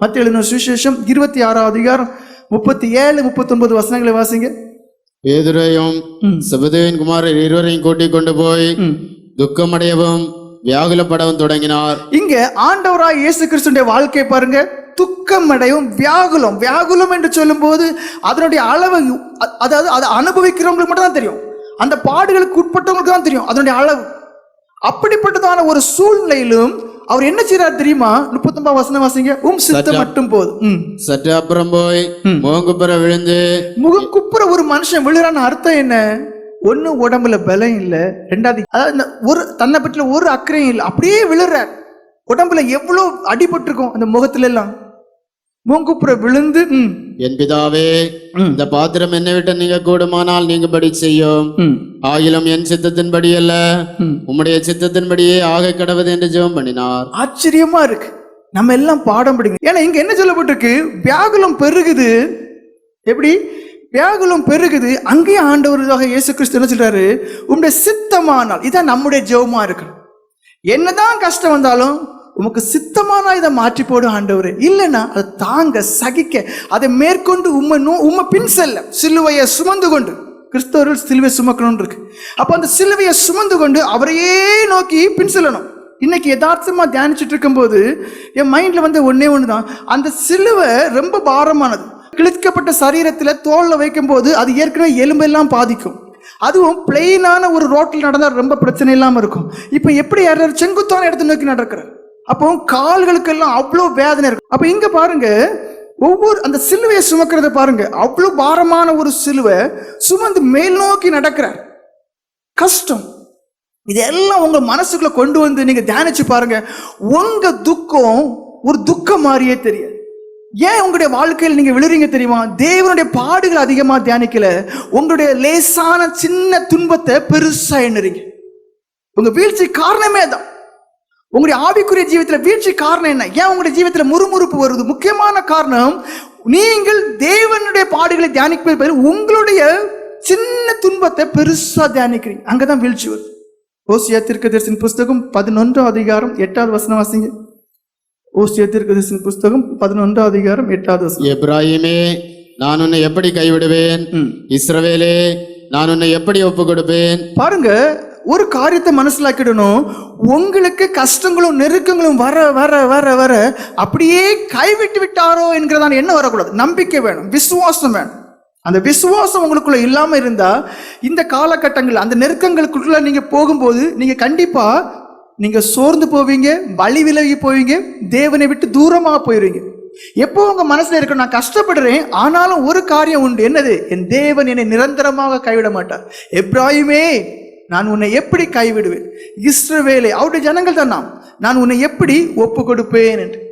மத்திய எழுதின சுவிசேஷம் இருபத்தி ஆறாவது அதிகாரம் முப்பத்தி ஏழு முப்பத்தொன்பது வசனங்களை வாசிங்க. பேதுரையும் செபதேவின் குமாரர் இருவரையும் கூட்டிக் கொண்டு போய். துக்கமடையவும் வியாகுலப்படவும் தொடங்கினார். இங்க ஆண்டவராய் இயேசு கிறிஸ்துடைய வாழ்க்கை பாருங்க. துக்கம் அடையும் வியாகுலம் வியாகுலம் என்று சொல்லும்போது அதனுடைய அளவு அதாவது அதை அனுபவிக்கிறவங்களுக்கு மட்டும் தான் தெரியும். அந்த பாடுகளுக்கு உட்பட்டவங்களுக்கு தான் தெரியும் அதனுடைய அளவு. அப்படிப்பட்டதான ஒரு சூழ்நிலையிலும் அவர் என்ன செய்றார் தெரியுமா? முப்பத்தொன்பது வசனம் வாசிங்க. உம் சித்தம் மட்டும் போதும். சற்று அப்புறம் போய் முகங்குப்புற விழுந்து முகம் குப்புற ஒரு மனுஷன் விழுறான்னு அர்த்தம் என்ன? ஒண்ணு உடம்புல பலம் இல்ல ரெண்டாவது அதாவது ஒரு தன்னை பற்றில ஒரு அக்கறையும் இல்லை. அப்படியே விழுறார். உடம்புல எவ்வளவு அடிபட்டிருக்கும் அந்த முகத்துல எல்லாம் முகம் குப்புற விழுந்து என் பிதாவே இந்த பாத்திரம் என்னை விட்டு நீங்க கூடுமானால் நீங்கபடி செய்யும். ம், ஆகிலும் என் சித்தத்தின்படி அல்ல. உம்முடைய சித்தத்தின்படியே ஆக கடவுது என்று ஜெபம் பண்ணினார். ஆச்சரியமா இருக்கு. நம்ம எல்லாம் பாடம் படிங்க ஏன்னா இங்க என்ன சொல்லப்பட்டிருக்கு? வியாகுலம் பெருகுது. எப்படி? வியாகுலம் பெருகுது. அங்கேயும் ஆண்டவராக இயேசு கிறிஸ்து என்ன சொல்றாரு? உங்களுடைய சித்தமானால். இதான் நம்முடைய ஜெபமா இருக்கு என்னதான் கஷ்டம் வந்தாலும் உமக்கு சித்தமானா இதை மாற்றி போடும் ஆண்டவர். இல்லைன்னா அதை தாங்க சகிக்க அதை மேற்கொண்டு உம்மை நோ உம்மை பின் செல்ல. சிலுவையை சுமந்து கொண்டு. கிறிஸ்தவர்கள் சிலுவை சுமக்கணும்னு இருக்கு. அப்போ அந்த சிலுவையை சுமந்து கொண்டு அவரையே நோக்கி பின் செல்லணும். இன்னைக்கு யதார்த்தமாக தியானிச்சுட்டு இருக்கும்போது என் மைண்டில் வந்து ஒன்றே ஒன்று தான் அந்த சிலுவை ரொம்ப பாரமானது. கிழிக்கப்பட்ட சரீரத்தில் தோலில் வைக்கும்போது அது ஏற்கனவே எலும்பெல்லாம் பாதிக்கும். அதுவும் பிளெயினான ஒரு ரோட்டில் நடந்தால் ரொம்ப பிரச்சனை இல்லாமல் இருக்கும். இப்போ எப்படி யார் செங்குத்தான இடத்தை நோக்கி நடக்கிறார்? அப்போ கால்களுக்கெல்லாம் அவ்வளோ வேதனை இருக்கும் அப்போ இங்க பாருங்க ஒவ்வொரு அந்த சிலுவையை சுமக்கிறத பாருங்க. அவ்வளோ பாரமான ஒரு சிலுவை சுமந்து மேல் நோக்கி நடக்கிறார். கஷ்டம். இதெல்லாம் உங்க மனசுக்குள்ள கொண்டு வந்து நீங்க தியானிச்சு பாருங்க. உங்க துக்கம் ஒரு துக்கம் மாதிரியே தெரியாது. ஏன் உங்களுடைய வாழ்க்கையில் நீங்க விழுறீங்க தெரியுமா? தேவனுடைய பாடுகள் அதிகமா தியானிக்கல. உங்களுடைய லேசான சின்ன துன்பத்தை பெருசா எண்ணுறீங்க. உங்க வீழ்ச்சி காரணமே தான் உங்களுடைய ஆவிக்குரிய ஜீவிதத்துல வீழ்ச்சி காரணம் என்ன? ஏன் உங்களுடைய ஜீவிதத்துல முறுமுறுப்பு வருது? முக்கியமான காரணம் நீங்கள் தேவனுடைய பாடுகளை தியானிப்பது பதில் உங்களுடைய சின்ன துன்பத்தை பெருசா தியானிக்கிறீங்க. அங்கதான் வீழ்ச்சி வருது. ஓசியா தீர்க்கதரிசன புஸ்தகம் பதினொன்றாம் அதிகாரம் எட்டாவது வசனம் வாசிங்க. ஓசியா தீர்க்கதரிசன புஸ்தகம் பதினொன்றாம் அதிகாரம் எட்டாவது வசனம். எப்ராஹிமே நான் உன்னை எப்படி கைவிடுவேன். இஸ்ரவேலே நான் உன்னை எப்படி ஒப்பு கொடுப்பேன் பாருங்க ஒரு காரியத்தை மனசிலாக்கிடணும். உங்களுக்கு கஷ்டங்களும் நெருக்கங்களும் வர வர வர வர அப்படியே கைவிட்டு விட்டாரோ என்கிறதான எண்ணம் வரக்கூடாது. நம்பிக்கை வேணும் விசுவாசம் வேணும். அந்த விசுவாசம் உங்களுக்குள்ள இல்லாம இருந்தா இந்த காலகட்டங்கள் அந்த நெருக்கங்களுக்குள்ள நீங்க போகும்போது நீங்க கண்டிப்பா நீங்க சோர்ந்து போவீங்க வழி விலகி போவீங்க தேவனை விட்டு தூரமாக போயிருவீங்க. எப்போ உங்க மனசுல இருக்கணும் நான் கஷ்டப்படுறேன் ஆனாலும் ஒரு காரியம் உண்டு. என்னது? என் தேவன் என்னை நிரந்தரமாக கைவிட மாட்டார். எப்ராயுமே நான் உன்னை எப்படி கைவிடுவேன்? இஸ்ரவேலை அவருடைய ஜனங்கள் தான் நாம். நான் உன்னை எப்படி ஒப்பு கொடுப்பேன் என்று.